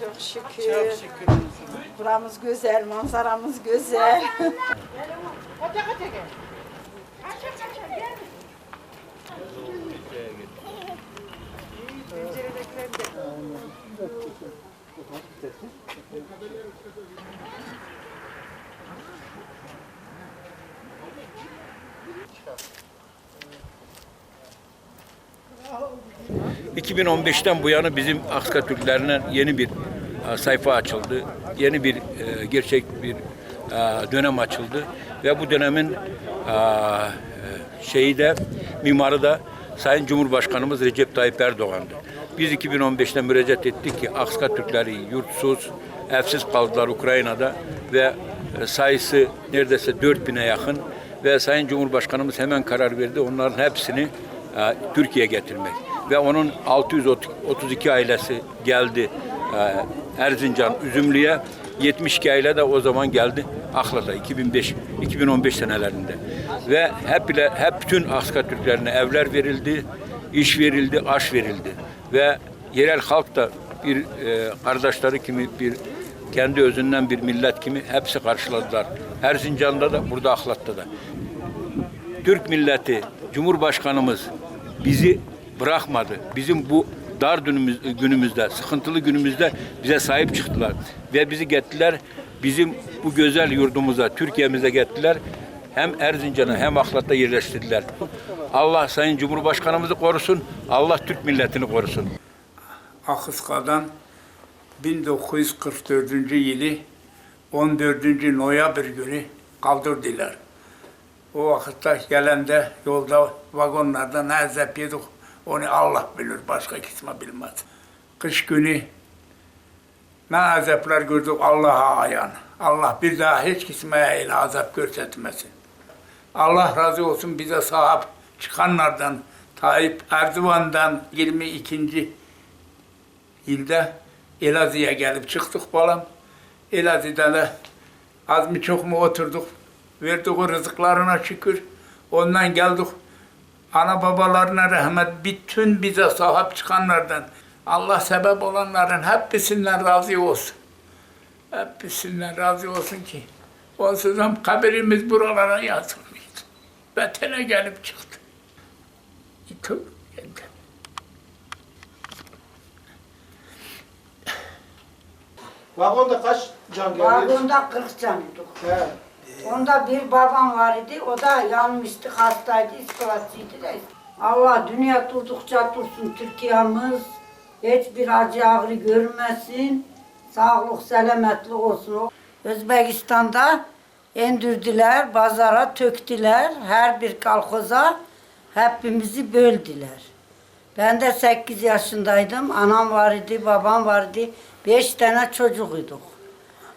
Çok şükür. Buramız güzel, manzaramız güzel. Ee, 2015'ten bu yana bizim Akska Türklerine yeni bir e, sayfa açıldı. Yeni bir e, gerçek bir e, dönem açıldı ve bu dönemin şeyi de mimarı da Sayın Cumhurbaşkanımız Recep Tayyip Erdoğan'dı. Biz 2015'te müracaat ettik ki Akska Türkleri yurtsuz, evsiz kaldılar Ukrayna'da ve sayısı neredeyse 4000'e yakın ve Sayın Cumhurbaşkanımız hemen karar verdi onların hepsini e, Türkiye'ye getirmek. Ve onun 632 ailesi geldi e, Erzincan, Üzümlü'ye. 72 aile de o zaman geldi Aklat'a 2005 2015 senelerinde. Ve hep bile hep bütün Aska Türklerine evler verildi, iş verildi, aş verildi. Ve yerel halk da bir e, kardeşleri kimi bir kendi özünden bir millet kimi hepsi karşıladılar. Erzincan'da da burada Aklat'ta da. Türk milleti, Cumhurbaşkanımız bizi bırakmadı. Bizim bu dar günümüz, günümüzde, sıkıntılı günümüzde bize sahip çıktılar. Ve bizi gettiler, bizim bu güzel yurdumuza, Türkiye'mize gettiler. Hem Erzincan'a hem Aklat'ta yerleştirdiler. Allah Sayın Cumhurbaşkanımızı korusun, Allah Türk milletini korusun. Akıska'dan 1944 yılı 14. noyabr günü kaldırdılar. O vakitte gelende yolda vagonlarda ne azap onu Allah bilir başka kimse bilmez. Kış günü ne azaplar gördük Allah'a ayan. Allah bir daha hiç kimseye öyle azap görsetmesin. Allah razı olsun bize sahip çıkanlardan, Tayyip Erdoğan'dan 22 ilde Elazığ'a gelip çıktık balam. Elazığ'da da az mı çok mu oturduk. Verdiği rızıklarına şükür. Ondan geldik. Ana babalarına rahmet. Bütün bize sahip çıkanlardan. Allah sebep olanların hepsinden razı olsun. Hepsinden razı olsun ki. Onsuz hem kabirimiz buralara yazılmıştı. Vatana gelip çıktı. İki, geldi. Vagonda kaç can geldi? Vagonda 40 canıydık. He. Onda bir babam var idi, o da yanmıştı, hastaydı, istilasıydı da. Allah dünya durdukça dursun Türkiye'miz. Hiçbir acı ağrı görmesin. Sağlık, selametlik olsun. Özbekistan'da endirdiler, pazara töktüler. Her bir kalkoza hepimizi böldüler. Ben de 8 yaşındaydım. Anam var idi, babam vardı. Beş tane çocuğuyduk.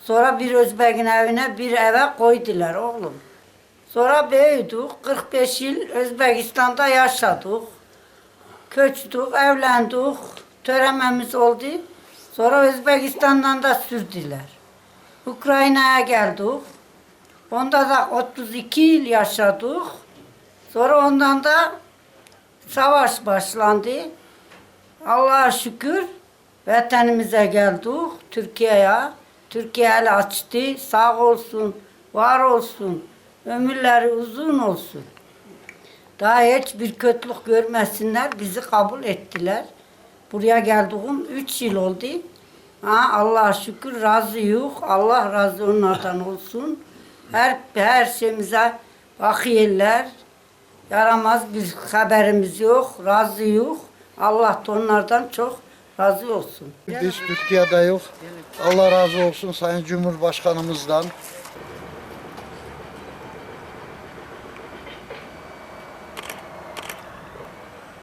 Sonra bir Özbek'in evine bir eve koydular oğlum. Sonra büyüdük. 45 yıl Özbekistan'da yaşadık. Köçtük, evlendik. Törememiz oldu. Sonra Özbekistan'dan da sürdüler. Ukrayna'ya geldik. Onda da 32 yıl yaşadık. Sonra ondan da savaş başlandı. Allah'a şükür vatanımıza geldik, Türkiye'ye. Türkiye el açtı, sağ olsun, var olsun, ömürleri uzun olsun. Daha hiçbir kötülük görmesinler, bizi kabul ettiler. Buraya geldiğim üç yıl oldu. Ha, Allah'a şükür razı yok. Allah razı onlardan olsun. Her, her şeyimize bakıyorlar. Yaramaz bir haberimiz yok, razı yok. Allah da onlardan çok razı olsun. Biz Türkiye'de yok. Allah razı olsun Sayın Cumhurbaşkanımızdan.